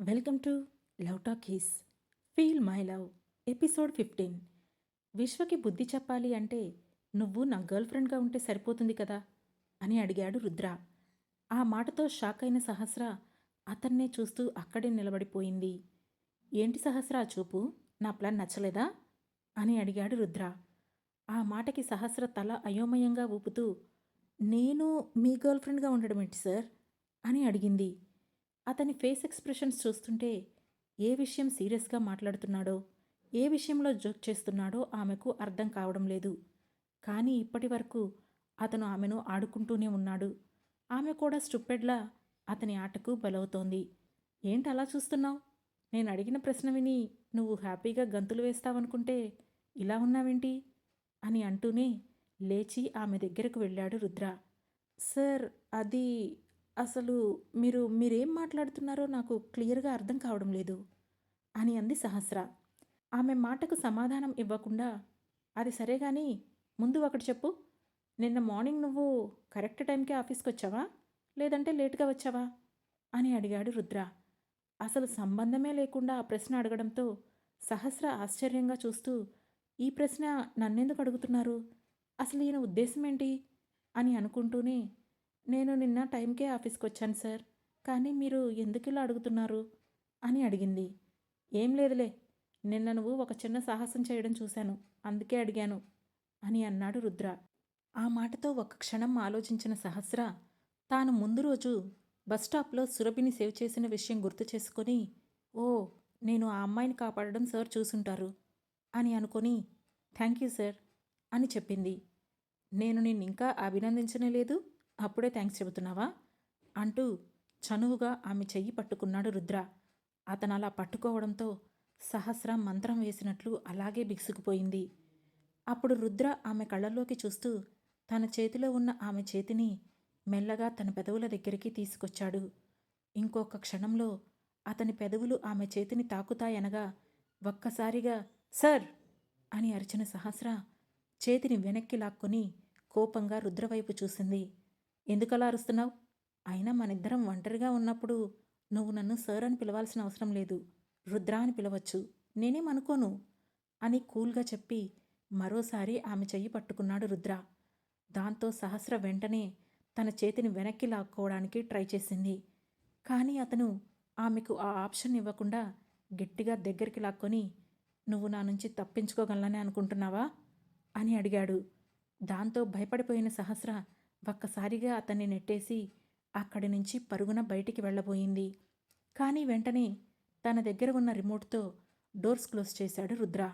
Welcome to love talkies feel my love episode fifteen. విశ్వకి బుద్ధి చెప్పాలి అంటే నువ్వు నా గర్ల్ ఫ్రెండ్గా ఉంటే సరిపోతుంది కదా? అని అడిగాడు రుద్ర. ఆ మాటతో షాక్ అయిన సహస్ర అతన్నే చూస్తూ అక్కడే నిలబడిపోయింది. ఏంటి సహస్ర చూపు? నా ప్లాన్ నచ్చలేదా? అని అడిగాడు రుద్ర. ఆ మాటకి సహస్ర తల అయోమయంగా ఊపుతూ నేను మీ గర్ల్ ఫ్రెండ్గా ఉండడం ఏంటి సార్? అని అడిగింది. అతని ఫేస్ ఎక్స్ప్రెషన్స్ చూస్తుంటే ఏ విషయం సీరియస్గా మాట్లాడుతున్నాడో ఏ విషయంలో జోక్ చేస్తున్నాడో ఆమెకు అర్థం కావడం లేదు. కానీ ఇప్పటి వరకు అతను ఆమెను ఆడుకుంటూనే ఉన్నాడు. ఆమె కూడా స్టుప్పెడ్లా అతని ఆటకు బలవుతోంది. ఏంటి అలా చూస్తున్నావు? నేను అడిగిన ప్రశ్న విని నువ్వు హ్యాపీగా గంతులు వేస్తావనుకుంటే ఇలా ఉన్నావేంటి? అని అంటూనే లేచి ఆమె దగ్గరకు వెళ్ళాడు రుద్ర. సార్ అది అసలు మీరు మీరేం మాట్లాడుతున్నారో నాకు క్లియర్గా అర్థం కావడం లేదు అని అంది సహస్ర. ఆమె మాటకు సమాధానం ఇవ్వకుండా అది సరే కానీ ముందు ఒకటి చెప్పు. నిన్న మార్నింగ్ నువ్వు కరెక్ట్ టైంకే ఆఫీస్కి వచ్చావా లేదంటే లేట్గా వచ్చావా? అని అడిగాడు రుద్ర. అసలు సంబంధమే లేకుండా ఆ ప్రశ్న అడగడంతో సహస్ర ఆశ్చర్యంగా చూస్తూ ఈ ప్రశ్న నన్నెందుకు అడుగుతున్నారు? అసలు ఈయన ఉద్దేశం ఏంటి? అని అనుకుంటూనే నేను నిన్న టైంకే ఆఫీస్కి వచ్చాను సార్. కానీ మీరు ఎందుకు ఇలా అడుగుతున్నారు? అని అడిగింది. ఏం లేదులే. నిన్న నువ్వు ఒక చిన్న సాహసం చేయడం చూశాను. అందుకే అడిగాను అని అన్నాడు రుద్ర. ఆ మాటతో ఒక క్షణం ఆలోచించిన సహస్ర తాను ముందు రోజు బస్టాప్లో సురభిని సేవ్ చేసిన విషయం గుర్తు చేసుకొని ఓ నేను ఆ అమ్మాయిని కాపాడడం సార్ చూసుంటారు అని అనుకొని థ్యాంక్ యూ సార్ అని చెప్పింది. నేను నిన్ను ఇంకా అభినందించనే లేదు. అప్పుడే థ్యాంక్స్ చెబుతున్నావా? అంటూ చనువుగా ఆమె చెయ్యి పట్టుకున్నాడు రుద్ర. అతను అలా పట్టుకోవడంతో సహస్ర మంత్రం వేసినట్లు అలాగే బిగుసుకుపోయింది. అప్పుడు రుద్ర ఆమె కళ్ళల్లోకి చూస్తూ తన చేతిలో ఉన్న ఆమె చేతిని మెల్లగా తన పెదవుల దగ్గరికి తీసుకొచ్చాడు. ఇంకొక క్షణంలో అతని పెదవులు ఆమె చేతిని తాకుతాయనగా ఒక్కసారిగా సర్ అని అరిచిన సహస్ర చేతిని వెనక్కి లాక్కొని కోపంగా రుద్రవైపు చూసింది. ఎందుకలా అరుస్తున్నావు? అయినా మనిద్దరం ఒంటరిగా ఉన్నప్పుడు నువ్వు నన్ను సర్ అని పిలవాల్సిన అవసరం లేదు. రుద్ర అని పిలవచ్చు. నేనేమనుకోను అని కూల్గా చెప్పి మరోసారి ఆమె చెయ్యి పట్టుకున్నాడు రుద్ర. దాంతో సహస్ర వెంటనే తన చేతిని వెనక్కి లాక్కోవడానికి ట్రై చేసింది. కానీ అతను ఆమెకు ఆ ఆప్షన్ ఇవ్వకుండా గట్టిగా దగ్గరికి లాక్కొని నువ్వు నా నుంచి తప్పించుకోగలనని అనుకుంటున్నావా? అని అడిగాడు. దాంతో భయపడిపోయిన సహస్ర ఒక్కసారిగా అతన్ని నెట్టేసి అక్కడి నుంచి పరుగున బయటికి వెళ్ళబోయింది. కానీ వెంటనే తన దగ్గర ఉన్న రిమోట్తో డోర్స్ క్లోజ్ చేశాడు రుద్ర.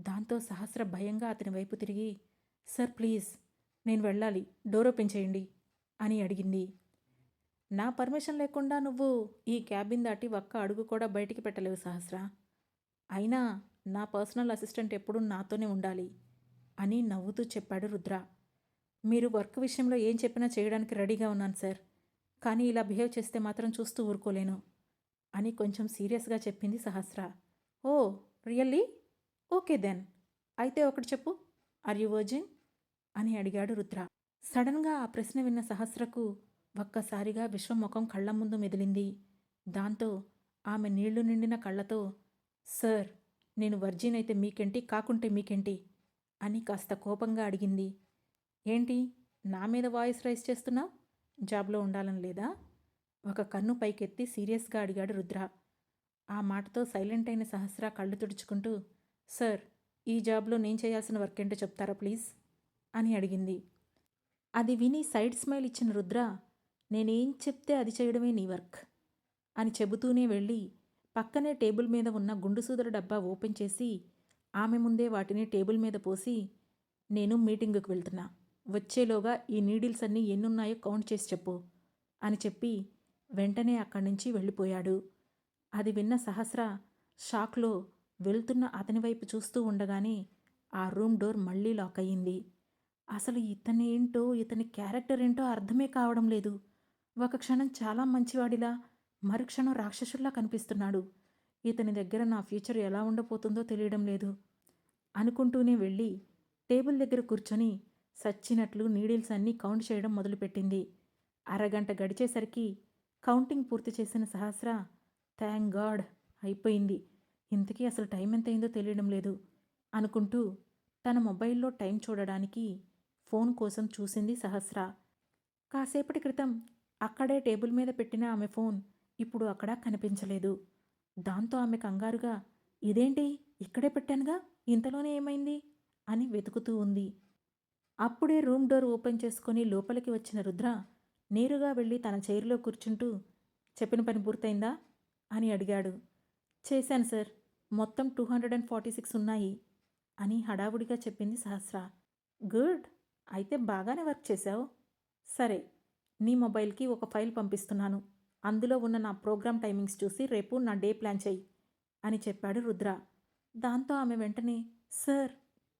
దాంతో సహస్ర భయంగా అతని వైపు తిరిగి సార్ ప్లీజ్ నేను వెళ్ళాలి. డోర్ ఓపెన్ చేయండి అని అడిగింది. నా పర్మిషన్ లేకుండా నువ్వు ఈ క్యాబిన్ దాటి ఒక్క అడుగు కూడా బయటికి పెట్టలేవు సహస్ర. అయినా నా పర్సనల్ అసిస్టెంట్ ఎప్పుడూ నాతోనే ఉండాలి అని నవ్వుతూ చెప్పాడు రుద్ర. మీరు వర్క్ విషయంలో ఏం చెప్పినా చేయడానికి రెడీగా ఉన్నాను సార్. కానీ ఇలా బిహేవ్ చేస్తే మాత్రం చూస్తూ ఊరుకోలేను అని కొంచెం సీరియస్గా చెప్పింది సహస్ర. ఓ రియల్లీ? Okay then. అయితే ఒకటి చెప్పు. Are you virgin? అని అడిగాడు రుద్ర. సడన్గా ఆ ప్రశ్న విన్న సహస్రకు ఒక్కసారిగా విశ్వం ముఖం కళ్ళ ముందు మెదిలింది. దాంతో ఆమె నీళ్ళు నిండిన కళ్ళతో సార్ నేను వర్జిన్ అయితే మీకేంటి? కాకుంటే మీకేంటి? అని కాస్త కోపంగా అడిగింది. ఏంటి? నా మీద వాయిస్ రైస్ చేస్తున్నావు? జాబ్లో ఉండాలని లేదా? ఒక కన్ను పైకెత్తి సీరియస్గా అడిగాడు రుద్ర. ఆ మాటతో సైలెంట్ అయిన సహస్ర కళ్ళు తుడుచుకుంటూ సార్ ఈ జాబ్లో నేను చేయాల్సిన వర్క్ ఏంటో చెప్తారా ప్లీజ్? అని అడిగింది. అది విని సైడ్ స్మైల్ ఇచ్చిన రుద్ర నేనేం చెప్తే అది చేయడమే నీ వర్క్ అని చెబుతూనే వెళ్ళి పక్కనే టేబుల్ మీద ఉన్న గుండుసూదర డబ్బా ఓపెన్ చేసి ఆమె ముందే వాటిని టేబుల్ మీద పోసి నేను మీటింగుకు వెళ్తున్నా. వచ్చేలోగా ఈ నీడిల్స్ అన్నీ ఎన్నున్నాయో కౌంట్ చేసి చెప్పు అని చెప్పి వెంటనే అక్కడి నుంచి వెళ్ళిపోయాడు. అది విన్న సహస్ర షాక్లో వెళ్తున్న అతని వైపు చూస్తూ ఉండగానే ఆ రూమ్ డోర్ మళ్ళీ లాక్ అయ్యింది. అసలు ఇతని ఏంటో ఇతని క్యారెక్టర్ ఏంటో అర్థమే కావడం లేదు. ఒక క్షణం చాలా మంచివాడిలా మరుక్షణం రాక్షసుల్లా కనిపిస్తున్నాడు. ఇతని దగ్గర నా ఫ్యూచర్ ఎలా ఉండబోతుందో తెలియడం లేదు అనుకుంటూనే వెళ్ళి టేబుల్ దగ్గర కూర్చొని సచ్చినట్లు నీడిల్స్ అన్నీ కౌంట్ చేయడం మొదలుపెట్టింది. అరగంట గడిచేసరికి కౌంటింగ్ పూర్తి చేసిన సహస్ర థ్యాంక్ గాడ్ అయిపోయింది. ఇంతకీ అసలు టైం ఎంత తెలియడం లేదు. అనుకుంటూ తన మొబైల్లో టైం చూడడానికి ఫోన్ కోసం చూసింది సహస్ర. కాసేపటి క్రితం అక్కడే టేబుల్ మీద పెట్టిన ఆమె ఫోన్ ఇప్పుడు అక్కడ కనిపించలేదు. దాంతో ఆమె కంగారుగా ఇదేంటి? ఇక్కడే పెట్టానుగా? ఇంతలోనే ఏమైంది? అని వెతుకుతూ ఉంది. అప్పుడే రూమ్ డోర్ ఓపెన్ చేసుకుని లోపలికి వచ్చిన రుద్ర నేరుగా వెళ్ళి తన చైర్లో కూర్చుంటూ చెప్పిన పని పూర్తయిందా? అని అడిగాడు. చేశాను సార్. మొత్తం two hundred and forty six ఉన్నాయి అని హడావుడిగా చెప్పింది సహస్ర. గుడ్. అయితే బాగానే వర్క్ చేశావు. సరే నీ మొబైల్కి ఒక ఫైల్ పంపిస్తున్నాను. అందులో ఉన్న నా ప్రోగ్రామ్ టైమింగ్స్ చూసి రేపు నా డే ప్లాన్ చెయ్యి అని చెప్పాడు రుద్ర. దాంతో ఆమె వెంటనే సార్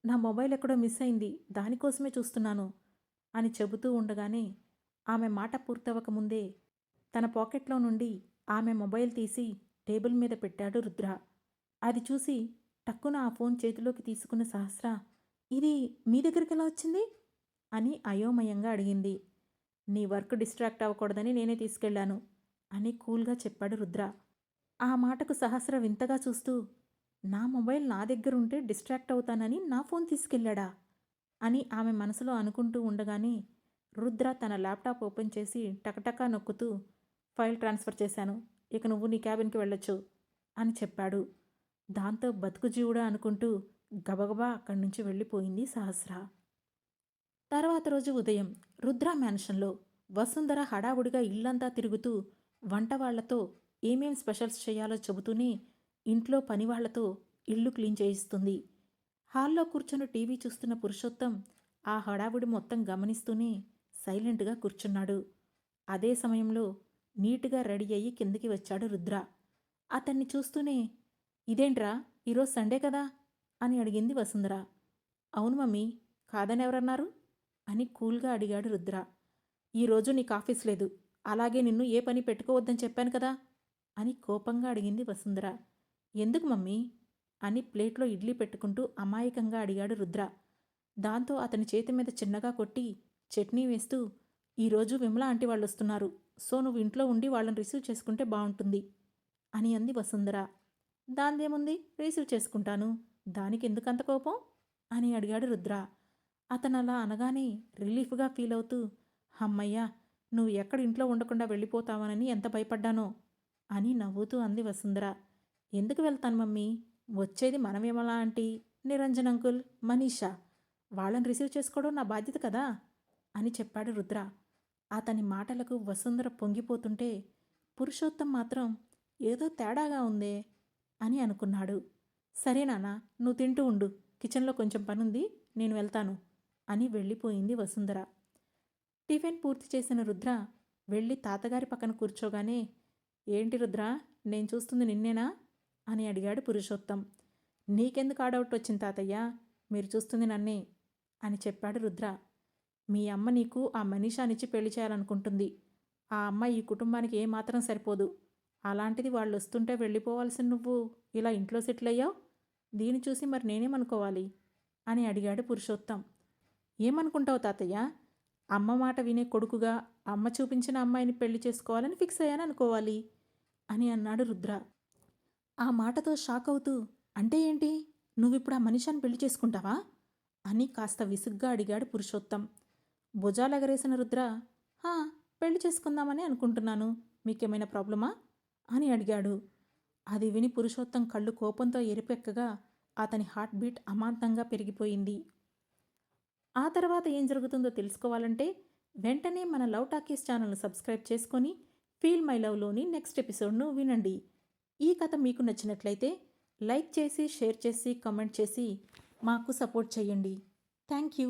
నా మొబైల్ ఎక్కడో మిస్ అయింది దానికోసమే చూస్తున్నాను అని చెబుతూ ఉండగానే ఆమె మాట పూర్తవకముందే తన పాకెట్లో నుండి ఆమె మొబైల్ తీసి టేబుల్ మీద పెట్టాడు రుద్ర. అది చూసి టక్కున ఆ ఫోన్ చేతిలోకి తీసుకున్న సహస్ర ఇది మీ దగ్గరికి ఎలా వచ్చింది? అని అయోమయంగా అడిగింది. నీ వర్క్ డిస్ట్రాక్ట్ అవ్వకూడదని నేనే తీసుకెళ్ళాను అని కూల్గా చెప్పాడు రుద్ర. ఆ మాటకు సహస్ర వింతగా చూస్తూ నా మొబైల్ నా దగ్గర ఉంటే డిస్ట్రాక్ట్ అవుతానని నా ఫోన్ తీసుకెళ్ళాడా? అని ఆమె మనసులో అనుకుంటూ ఉండగానే రుద్ర తన ల్యాప్టాప్ ఓపెన్ చేసి టకటకా నొక్కుతూ ఫైల్ ట్రాన్స్ఫర్ చేశాను. ఇక నువ్వు నీ క్యాబిన్కి వెళ్ళొచ్చు అని చెప్పాడు. దాంతో బతుకు జీవుడా అనుకుంటూ గబగబా అక్కడి నుంచి వెళ్ళిపోయింది సహస్ర. తర్వాత రోజు ఉదయం రుద్ర మ్యాన్షన్లో వసుంధర హడావుడిగా ఇల్లంతా తిరుగుతూ వంటవాళ్ళతో ఏమేం స్పెషల్స్ చేయాలో చెబుతూనే ఇంట్లో పనివాళ్ళతో ఇల్లు క్లీన్ చేయిస్తుంది. హాల్లో కూర్చొని టీవీ చూస్తున్న పురుషోత్తం ఆ హడావుడి మొత్తం గమనిస్తూనే సైలెంట్గా కూర్చున్నాడు. అదే సమయంలో నీట్గా రెడీ అయ్యి కిందకి వచ్చాడు రుద్ర. అతన్ని చూస్తూనే ఇదేంట్రా? ఈరోజు సండే కదా? అని అడిగింది వసుంధర. అవును మమ్మీ కాదని ఎవరన్నారు అని కూల్గా అడిగాడు రుద్ర. ఈరోజు నీకు ఆఫీస్ లేదు. అలాగే నిన్ను ఏ పని పెట్టుకోవద్దని చెప్పాను కదా? అని కోపంగా అడిగింది వసుంధర. ఎందుకు మమ్మీ? అని ప్లేట్లో ఇడ్లీ పెట్టుకుంటూ అమాయకంగా అడిగాడు రుద్ర. దాంతో అతని చేతి మీద చిన్నగా కొట్టి చట్నీ వేస్తూ ఈరోజు విమల ఆంటీ వాళ్ళు వస్తున్నారు సో నువ్వు ఇంట్లో ఉండి వాళ్ళని రిసీవ్ చేసుకుంటే బాగుంటుంది అని అంది వసుంధర. దాందేముంది? రిసీవ్ చేసుకుంటాను. దానికి ఎందుకంత కోపం? అని అడిగాడు రుద్ర. అతను అలా అనగానే రిలీఫ్గా ఫీల్ అవుతూ అమ్మయ్యా నువ్వు ఎక్కడ ఇంట్లో ఉండకుండా వెళ్ళిపోతావనని ఎంత భయపడ్డానో అని నవ్వుతూ అంది వసుంధర. ఎందుకు వెళ్తాను మమ్మీ? వచ్చేది మనమేమలా ఆంటీ? నిరంజన్ అంకుల్ మనీషా. వాళ్ళని రిసీవ్ చేసుకోవడం నా బాధ్యత కదా? అని చెప్పాడు రుద్ర. అతని మాటలకు వసుంధర పొంగిపోతుంటే పురుషోత్తం మాత్రం ఏదో తేడాగా ఉందే అని అనుకున్నాడు. సరే నాన్న నువ్వు తింటూ ఉండు. కిచెన్లో కొంచెం పనుంది నేను వెళ్తాను అని వెళ్ళిపోయింది వసుంధర. టిఫిన్ పూర్తి చేసిన రుద్ర వెళ్ళి తాతగారి పక్కన కూర్చోగానే ఏంటి రుద్ర? నేను చూస్తుంది నిన్నేనా? అని అడిగాడు పురుషోత్తం. నీకెందుకు ఆడౌట్ వచ్చింది తాతయ్య? మీరు చూస్తుంది నన్నే అని చెప్పాడు రుద్ర. మీ అమ్మ నీకు ఆ మనీషానిచ్చి పెళ్ళి చేయాలనుకుంటుంది. ఆ అమ్మ ఈ కుటుంబానికి ఏమాత్రం సరిపోదు. అలాంటిది వాళ్ళు వస్తుంటే వెళ్ళిపోవాల్సిన నువ్వు ఇలా ఇంట్లో సెటిల్ అయ్యావు? దీన్ని చూసి మరి నేనేమనుకోవాలి? అని అడిగాడు పురుషోత్తం. ఏమనుకుంటావు తాతయ్య? అమ్మ మాట వినే కొడుకుగా అమ్మ చూపించిన అమ్మాయిని పెళ్ళి చేసుకోవాలని ఫిక్స్ అయ్యాను అనుకోవాలి అని అన్నాడు రుద్ర. ఆ మాటతో షాక్ అవుతూ అంటే ఏంటి? నువ్విప్పుడు ఆ మనిషిని పెళ్ళి చేసుకుంటావా? అని కాస్త విసుగ్గా అడిగాడు పురుషోత్తం. భుజాలెగరేసిన రుద్ర హా పెళ్ళి చేసుకుందామని అనుకుంటున్నాను. మీకేమైనా ప్రాబ్లమా? అని అడిగాడు. అది విని పురుషోత్తం కళ్ళు కోపంతో ఎరిపెక్కగా అతని హార్ట్ బీట్ అమాంతంగా పెరిగిపోయింది. ఆ తర్వాత ఏం జరుగుతుందో తెలుసుకోవాలంటే వెంటనే మన లవ్ టాకీస్ ఛానల్ను సబ్స్క్రైబ్ చేసుకొని ఫీల్ మై లవ్లోని నెక్స్ట్ ఎపిసోడ్ను వినండి. ఈ కథ మీకు నచ్చినట్లయితే లైక్ చేసి షేర్ చేసి కమెంట్ చేసి మాకు సపోర్ట్ చేయండి. Thank you.